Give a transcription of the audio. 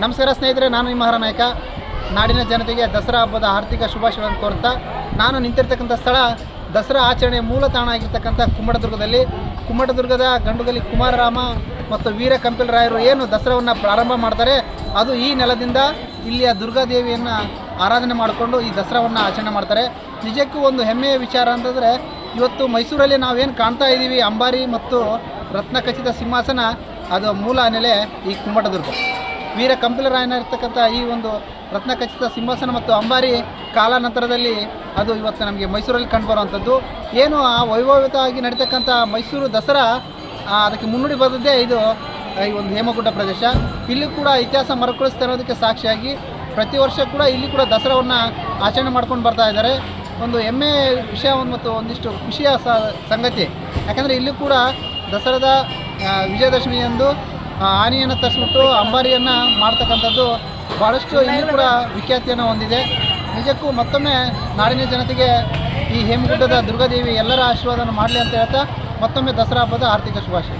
ನಮಸ್ಕಾರ ಸ್ನೇಹಿತರೆ, ನಾನು ನಿಮ್ಮ ಮಹಾರ ನಾಯಕ. ನಾಡಿನ ಜನತೆಗೆ ದಸರಾ ಹಬ್ಬದ ಆರ್ಥಿಕ ಶುಭಾಶಯಗಳನ್ನು ಕೋರ್ತಾ ನಾನು ನಿಂತಿರ್ತಕ್ಕಂಥ ಸ್ಥಳ ದಸರಾ ಆಚರಣೆಯ ಮೂಲ ತಾಣ ಆಗಿರ್ತಕ್ಕಂಥ ಕುಮ್ಮಟದುರ್ಗದಲ್ಲಿ ಕುಮ್ಮಟದುರ್ಗದ ಗಂಡುಗಲಿ ಕುಮಾರರಾಮ ಮತ್ತು ವೀರ ಕಂಪಿಲರಾಯರು ಏನು ದಸರಾವನ್ನು ಪ್ರಾರಂಭ ಮಾಡ್ತಾರೆ, ಅದು ಈ ನೆಲದಿಂದ ಇಲ್ಲಿಯ ದುರ್ಗಾದೇವಿಯನ್ನು ಆರಾಧನೆ ಮಾಡಿಕೊಂಡು ಈ ದಸರಾವನ್ನು ಆಚರಣೆ ಮಾಡ್ತಾರೆ. ನಿಜಕ್ಕೂ ಒಂದು ಹೆಮ್ಮೆಯ ವಿಚಾರ ಅಂತಂದರೆ, ಇವತ್ತು ಮೈಸೂರಲ್ಲಿ ನಾವೇನು ಕಾಣ್ತಾ ಇದ್ದೀವಿ, ಅಂಬಾರಿ ಮತ್ತು ರತ್ನಖಚಿತ ಸಿಂಹಾಸನ, ಅದು ಮೂಲ ನೆಲೆ ಈ ಕುಮ್ಮಟದುರ್ಗ ವೀರ ಕಂಪಿಲರಾಯನ ಇರ್ತಕ್ಕಂಥ ಈ ಒಂದು ರತ್ನಖಚಿತ ಸಿಂಹಾಸನ ಮತ್ತು ಅಂಬಾರಿ ಕಾಲಾನಂತರದಲ್ಲಿ ಅದು ಇವತ್ತು ನಮಗೆ ಮೈಸೂರಲ್ಲಿ ಕಂಡುಬರುವಂಥದ್ದು. ಏನು ಆ ವೈಭವಿತವಾಗಿ ನಡೀತಕ್ಕಂಥ ಮೈಸೂರು ದಸರಾ ಅದಕ್ಕೆ ಮುನ್ನುಡಿ ಬಂದದ್ದೇ ಇದು ಈ ಒಂದು ಹೇಮಗುಡ್ಡ ಪ್ರದೇಶ. ಇಲ್ಲಿ ಕೂಡ ಇತಿಹಾಸ ಮರುಕಳಿಸ್ತಾ ಇರೋದಕ್ಕೆ ಸಾಕ್ಷಿಯಾಗಿ ಪ್ರತಿ ವರ್ಷ ಕೂಡ ಇಲ್ಲಿ ಕೂಡ ದಸರಾವನ್ನು ಆಚರಣೆ ಮಾಡ್ಕೊಂಡು ಬರ್ತಾ ಇದ್ದಾರೆ. ಒಂದು ಹೆಮ್ಮೆ ವಿಷಯ ಮತ್ತು ಒಂದಿಷ್ಟು ಖುಷಿಯ ಸಂಗತಿ. ಯಾಕಂದರೆ ಇಲ್ಲಿ ಕೂಡ ದಸರಾದ ವಿಜಯದಶಮಿಯಂದು ಆ, ಆನೆಯನ್ನು ತರಿಸ್ಬಿಟ್ಟು ಅಂಬಾರಿಯನ್ನು ಮಾಡ್ತಕ್ಕಂಥದ್ದು ಭಾಳಷ್ಟು ಇನ್ನೂ ಕೂಡ ವಿಖ್ಯಾತಿಯನ್ನು ಹೊಂದಿದೆ. ನಿಜಕ್ಕೂ ಮತ್ತೊಮ್ಮೆ ನಾಡಿನ ಜನತೆಗೆ ಈ ಹೇಮಗುಡ್ಡದ ದುರ್ಗಾದೇವಿ ಎಲ್ಲರ ಆಶೀರ್ವಾದವನ್ನು ಮಾಡಲಿ ಅಂತ ಹೇಳ್ತಾ ಮತ್ತೊಮ್ಮೆ ದಸರಾ ಹಬ್ಬದ ಆರ್ಥಿಕ ಶುಭಾಶಯ.